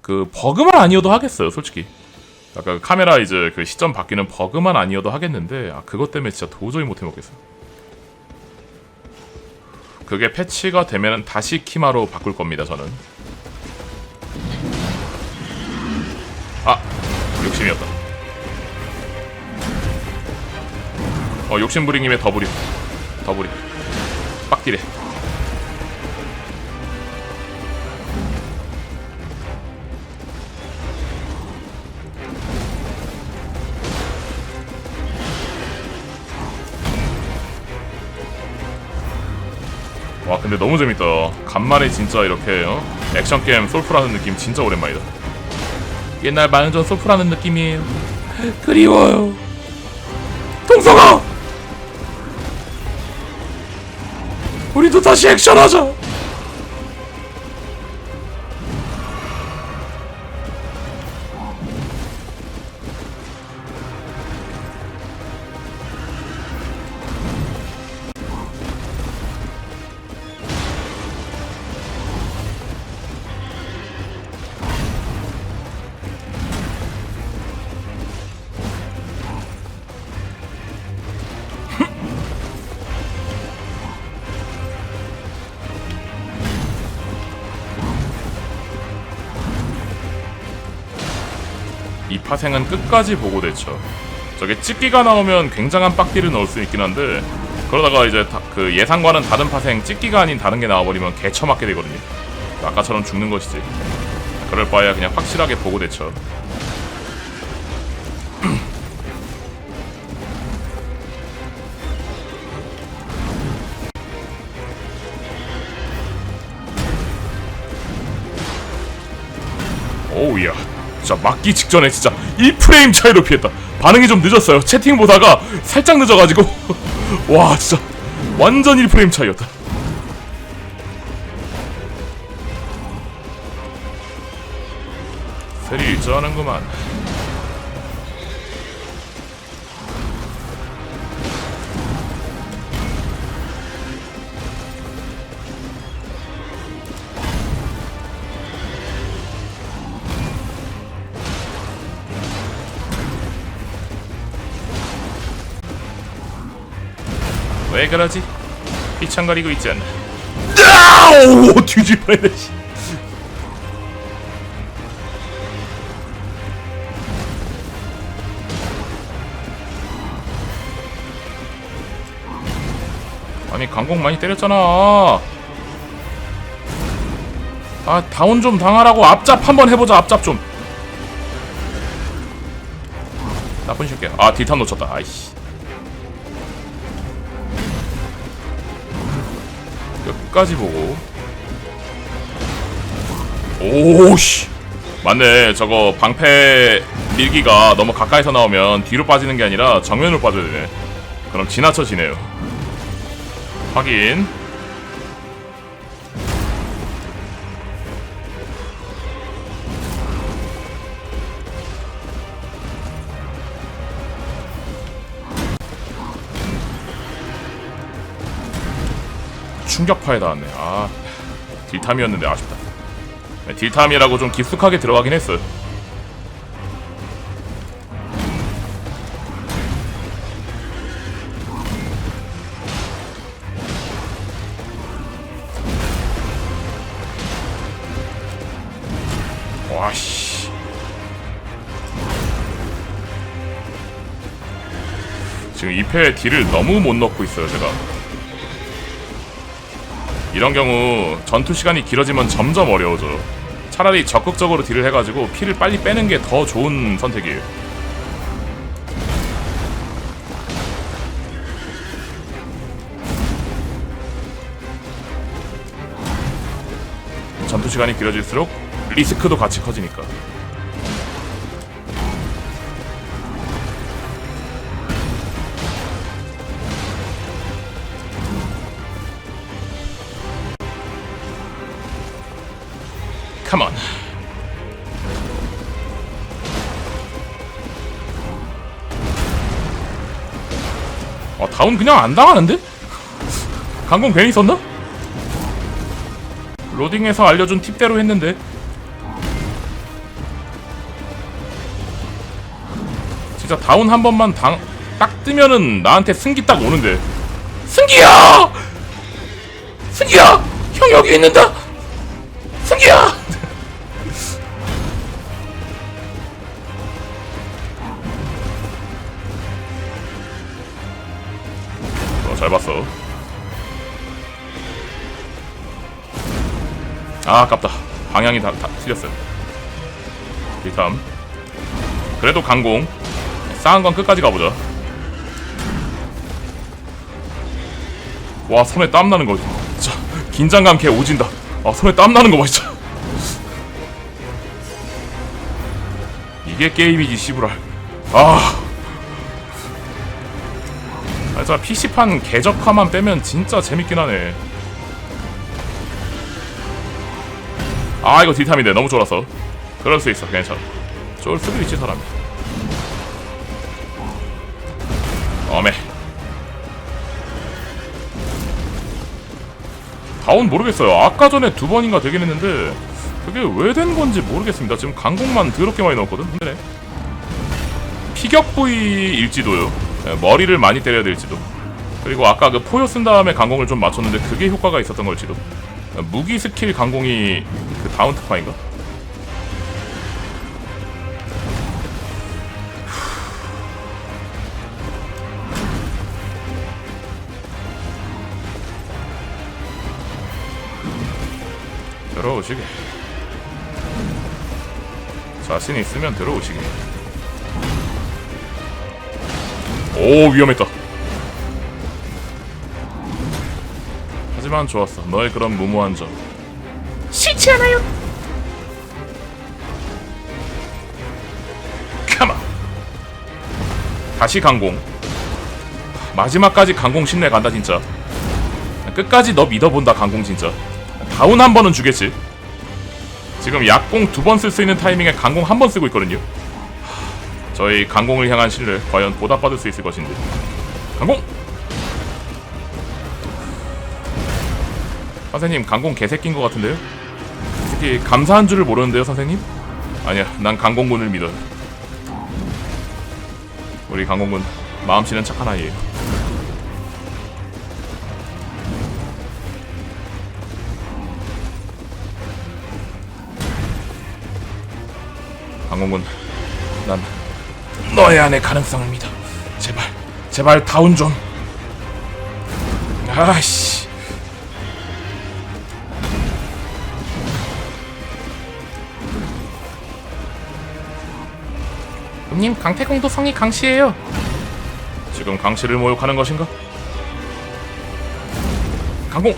그 버그만 아니어도 하겠어요, 솔직히. 아까 그 카메라 이제 그 시점 바뀌는 버그만 아니어도 하겠는데 아 그것 때문에 진짜 도저히 못 해먹겠어. 그게 패치가 되면 다시 키마로 바꿀 겁니다, 저는. 아, 욕심이었다. 어, 욕심부린 김에 더블이. 더블이. 빡디래. 근데 너무 재밌다. 간만에 진짜 이렇게 어? 액션 게임 솔프라는 느낌 진짜 오랜만이다. 옛날 만년전 솔프라는 느낌이에요 그리워요. 동성아! 우리도 다시 액션하자 이 파생은 끝까지 보고 대처. 저게 찍기가 나오면 굉장한 빡디를 넣을 수 있긴 한데 그러다가 이제 다- 그 예상과는 다른 파생 찍기가 아닌 다른 게 나와버리면 개처 맞게 되거든요. 아까처럼 죽는 것이지. 그럴 바에야 그냥 확실하게 보고 대처. 오우야 진짜 맞기 직전에 진짜 1프레임 차이로 피했다. 반응이 좀 늦었어요. 채팅 보다가 살짝 늦어가지고. 와 진짜 완전 1프레임 차이였다. 세리 일조하는구만 왜 그러지? 휘청거리고 있지 않나? 뒤질 뻔했네 씨. 아니 강공 많이 때렸잖아. 아 다운 좀 당하라고 앞잡 한번 해보자 앞잡 좀. 나쁜 새끼야. 아 딜탑 놓쳤다. 아이씨 끝까지 보고. 오씨. 맞네. 저거 방패 밀기가 너무 가까이서 나오면 뒤로 빠지는 게 아니라 정면으로 빠져야 되네. 그럼 지나쳐 지네요. 확인 충격파에 닿았네. 아, 딜탐이었는데 아쉽다. 네, 딜탐이라고 좀 깊숙하게 들어가긴. 와씨. 지금 2패에 딜을 너무 못 넣고 있어요, 제가. 이런 경우 전투 시간이 길어지면 점점 어려워져. 차라리 적극적으로 딜을 해가지고 피를 빨리 빼는 게 더 좋은 선택이에요. 전투 시간이 길어질수록 리스크도 같이 커지니까. 아 다운 그냥 안 당하는데? 강공 괜히 썼나? 로딩에서 알려준 팁대로 했는데 진짜 다운 한 번만 당... 딱 뜨면은 나한테 승기 딱 오는데 승기야! 승기야! 형 여기 있는다! 승기야! 어, 잘 봤어. 아, 아깝다. 방향이 다, 다 틀렸어요. 일단 그래도 강공 쌓은 건 끝까지 가보자. 와 손에 땀 나는 거 진짜 긴장감 개 오진다. 아 손에 땀 나는 거봐 진짜. 이게 게임이지 씨부랄. 아. 아, 자 PC판 개적화만 빼면 진짜 재밌긴 하네. 아 이거 딜탐인데 너무 쫄았어. 그럴 수 있어 괜찮아. 쫄 수도 있지 사람이. 어메. 다운 모르겠어요. 아까 전에 두 번인가 되긴 했는데 그게 왜 된 건지 모르겠습니다. 지금 강공만 더럽게 많이 넣었거든. 힘드네. 피격 부위일지도요. 예, 머리를 많이 때려야 될지도. 그리고 아까 그 포효 쓴 다음에 강공을 좀 맞췄는데 그게 효과가 있었던 걸지도. 예, 무기 스킬 강공이 그 다운 특파인가? 들어오시게. 자신 있으면 들어오시게. 오 위험했다. 하지만 좋았어. 너의 그런 무모한 점. 싫지 않아요. 가마. 다시 강공. 마지막까지 강공 신뢰 간다 진짜. 끝까지 너 믿어본다 강공 진짜. 다운 한 번은 주겠지. 지금 약공 두 번 쓸 수 있는 타이밍에 강공 한 번 쓰고 있거든요. 하, 저희 강공을 향한 신뢰 과연 보답받을 수 있을 것인지. 강공. 선생님 강공 개새끼인 것 같은데요? 특히 감사한 줄을 모르는데요 선생님? 아니야 난 강공군을 믿어요. 우리 강공군 마음씨는 착한 아이예요. 강공군, 난 너의 안에 가능성을 믿어. 제발, 제발 다운 좀. 아씨. 님 강태공도 성이 강씨예요. 지금 강씨를 모욕하는 것인가? 강공.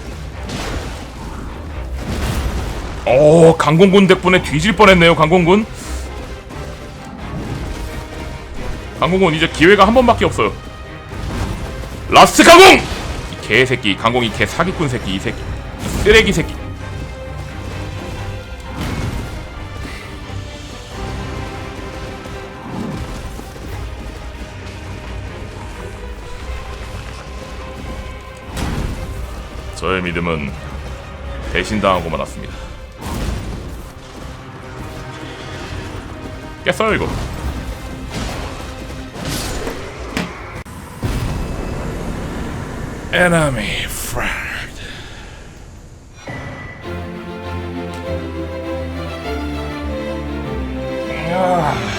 오, 강공군 덕분에 뒤질 뻔했네요, 강공군. 강공은 이제 기회가 한 번밖에 없어요. 라스트 강공! 이 개새끼, 강공이 개 사기꾼 새끼, 이 새끼, 이 쓰레기 새끼. 저의 믿음은 배신당하고 말았습니다. 깼어요 이거. enemy friend. Ah.